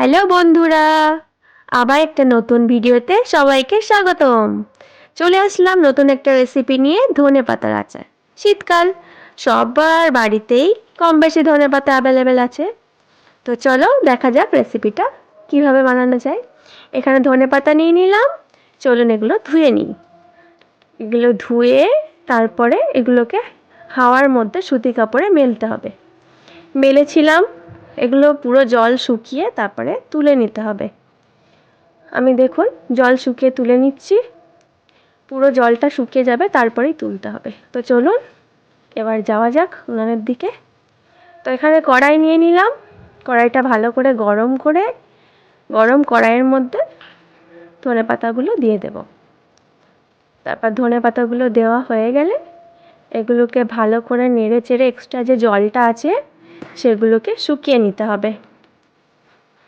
Hello বন্ধুরা, আবার একটা নতুন ভিডিওতে সবাইকে স্বাগতম। চলে আসলাম নতুন একটা রেসিপি নিয়ে ধনে পাতার আচার শীতকাল, সবার বাড়িতেই কম বেশি ধনে পাতা অ্যাভেলেবেল আছে। তো চলো দেখা যাক রেসিপিটা কীভাবে বানানো যায়। এখানে ধনে পাতা নিয়ে নিলাম, চলুন এগুলো ধুয়ে নিই। এগুলো ধুয়ে তারপরে এগুলোকে হাওয়ার মধ্যে সুতি কাপড়ে মেলতে হবে। মেলেছিলাম এগুলো পুরো জল শুকিয়ে তারপরে তুলে নিতে হবে। আমি দেখুন, জল শুকিয়ে তুলে নিচ্ছি। পুরো জলটা শুকিয়ে যাবে, তারপরেই তুলতে হবে। তো চলুন, এবার যাওয়া যাক উনানের দিকে। তো এখানে কড়াই নিয়ে নিলাম। কড়াইটা ভালো করে গরম করে, গরম কড়াইয়ের মধ্যে ধনে পাতাগুলো দিয়ে দেব। তারপর ধনে পাতাগুলো দেওয়া হয়ে গেলে এগুলোকে ভালো করে নেড়ে চেড়ে এক্সট্রা যে জলটা আছে সেগুলোকে শুকিয়ে নিতে হবে।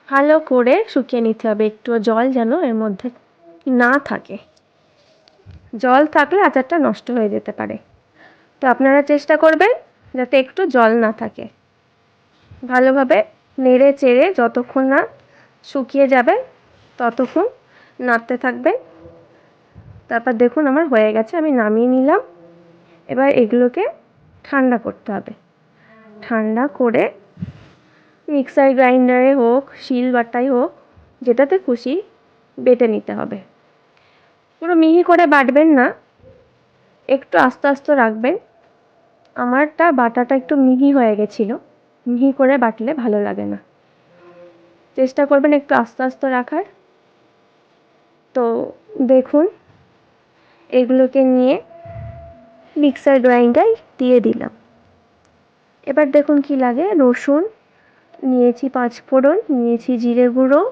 ভালো করে শুকিয়ে নিতে হবে। একটু জল যেন এর মধ্যে না থাকে। জল থাকলে আচারটা নষ্ট হয়ে যেতে পারে। তো আপনারা চেষ্টা করবেন যাতে একটু জল না থাকে। ভালোভাবে নেড়ে চেড়ে যতক্ষণ না শুকিয়ে যাবে, ততক্ষণ নাড়তে থাকবে তারপর দেখুন আমার হয়ে গেছে, আমি নামিয়ে নিলাম। এবার এগুলোকে ঠান্ডা করতে হবে। ঠান্ডা করে মিক্সার গ্রাইন্ডারে হোক, শিল বাটাই হোক, যেটাতে খুশি বেটে নিতে হবে। পুরো মিহি করে বাটবেন না, একটু আস্তে আস্তে রাখবেন। আমারটা বাটাটা একটু মিহি হয়ে গেছিল, মিহি করে বাটলে ভালো লাগে না। চেষ্টা করবেন একটু আস্তে আস্তে রাখার। তো দেখুন, এগুলোকে নিয়ে মিক্সার গ্রাইন্ডার দিয়ে দিলাম। এবার দেখুন কি লাগে। রসুন, নিয়েছি পাঁচ ফোড়ন, নিয়েছি জিরে গুঁড়ো,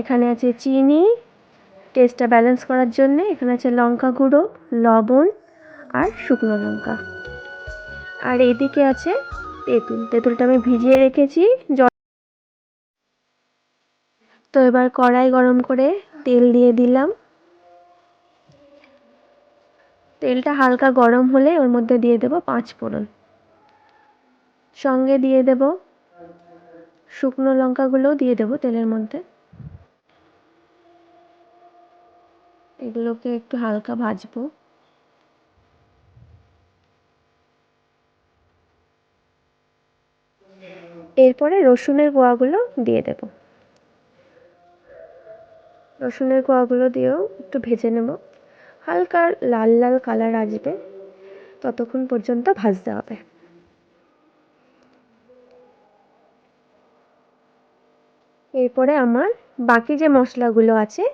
এখানে আছে চিনি টেস্টটা ব্যালেন্স করার জন্যে এখানে আছে লঙ্কা গুঁড়ো, লবণ আর শুকনো লঙ্কা। আর এদিকে আছে তেঁতুল। তেঁতুলটা আমি ভিজিয়ে রেখেছি, জল তো এবার কড়াই গরম করে তেল দিয়ে দিলাম। তেলটা হালকা গরম হলে ওর মধ্যে দিয়ে দেবো পাঁচ ফোড়ন। সঙ্গে দিয়ে দেব। শুকনো লঙ্কাগুলোও দিয়ে দেব তেলের মধ্যে। এগুলোকে একটু হালকা ভাজবো। এরপরে রসুনের কোয়াগুলো দিয়ে দেব। রসুনের কোয়াগুলো দিয়েও একটু ভেজে নেব। হালকা লাল লাল কালার আসবে। ততক্ষণ পর্যন্ত ভাজতে হবে। এরপরে আমার বাকি যে মশলাগুলো আছে,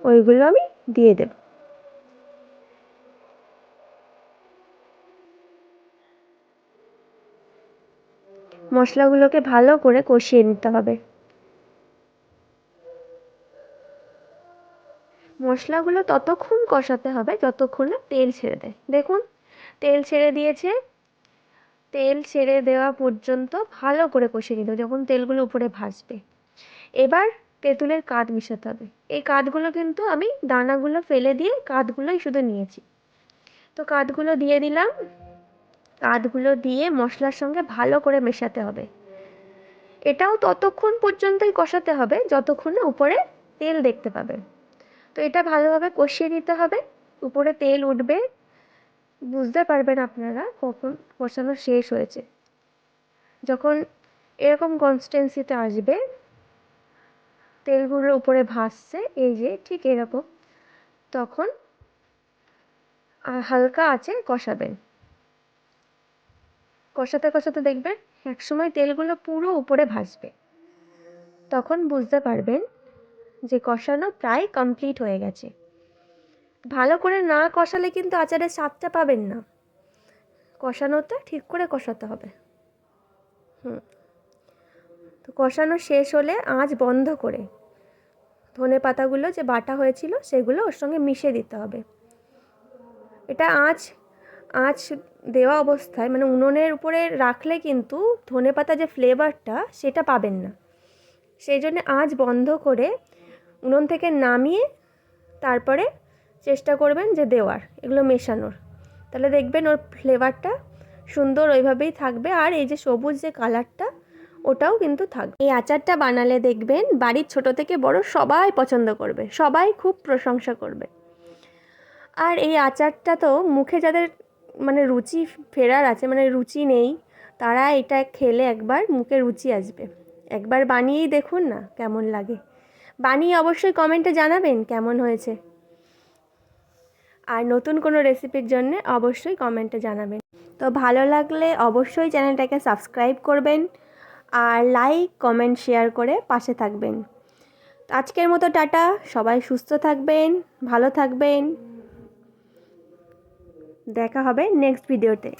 ওইগুলো আমি দিয়ে দেব। মশলাগুলোকে ভালো করে কষিয়ে নিতে হবে। মশলাগুলো ততক্ষণ কষাতে হবে যতক্ষণ না তেল ছেড়ে দেয়। দেখুন, তেল ছেড়ে দিয়েছে। তেল ছেড়ে দেওয়া পর্যন্ত ভালো করে কষিয়ে নিতে হবে যখন তেলগুলো উপরে ভাসবে এবার তেঁতুলের কাঠ মিশাতে হবে। এই কাঠগুলো কিন্তু আমি দানাগুলো ফেলে দিয়ে কাঠগুলোই শুধু নিয়েছি। তো কাঠগুলো দিয়ে দিলাম। কাঠগুলো দিয়ে মশলার সঙ্গে ভালো করে মেশাতে হবে। এটাও ততক্ষণ পর্যন্তই কষাতে হবে, যতক্ষণ না উপরে তেল দেখতে পাবেন তো এটা ভালোভাবে কষিয়ে নিতে হবে। উপরে তেল উঠবে। বুঝতে পারবেন আপনারা কখন কষানো শেষ হয়েছে। যখন এরকম কনসিস্টেন্সিতে আসবে তেলগুলো উপরে ভাসছে, এই যে ঠিক এরকম। তখন হালকা আছে কষাবেন। কষাতে কষাতে দেখবেন একসময় তেলগুলো পুরো উপরে ভাসবে। তখন বুঝতে পারবেন যে কষানো প্রায় কমপ্লিট হয়ে গেছে। ভালো করে না কষালে কিন্তু আচারের স্বাদটা পাবেন না। কষানোটা ঠিক করে কষাতে হবে। হুম। তো কষানো শেষ হলে আঁচ বন্ধ করে ধনে পাতাগুলো যে বাটা হয়েছিল সেগুলো ওর সঙ্গে মিশিয়ে দিতে হবে। এটা আঁচ আঁচ দেওয়া অবস্থায় মানে উনুনের উপরে রাখলে কিন্তু ধনে পাতা যে ফ্লেভারটা সেটা পাবেন না। সেই জন্য আঁচ বন্ধ করে উনুন থেকে নামিয়ে তারপরে চেষ্টা করবেন যে দেওয়ার, এগুলো মেশানোর। তাহলে দেখবেন ওর ফ্লেভারটা সুন্দর ওইভাবেই থাকবে। আর এই যে সবুজ যে কালারটা ওটাও কিন্তু থাকবে এই আচারটা বানালে দেখবেন বাড়ির ছোট থেকে বড় সবাই পছন্দ করবে, সবাই খুব প্রশংসা করবে। আর এই আচারটা তো মুখে যাদের মানে রুচি ফেরার আছে মানে রুচি নেই, তারা এটা খেলে একবার মুখে রুচি আসবে। একবার বানিয়েই দেখুন না কেমন লাগে। বানিয়ে অবশ্যই কমেন্টে জানাবেন কেমন হয়েছে। আর নতুন কোনো রেসিপির জন্য অবশ্যই কমেন্টে জানাবেন। তো ভালো লাগলে অবশ্যই চ্যানেলটাকে সাবস্ক্রাইব করবেন। আর লাইক কমেন্ট শেয়ার করে পাশে থাকবেন। আজকের মতো টাটা, সবাই সুস্থ থাকবেন, ভালো থাকবেন। দেখা হবে নেক্সট ভিডিওতে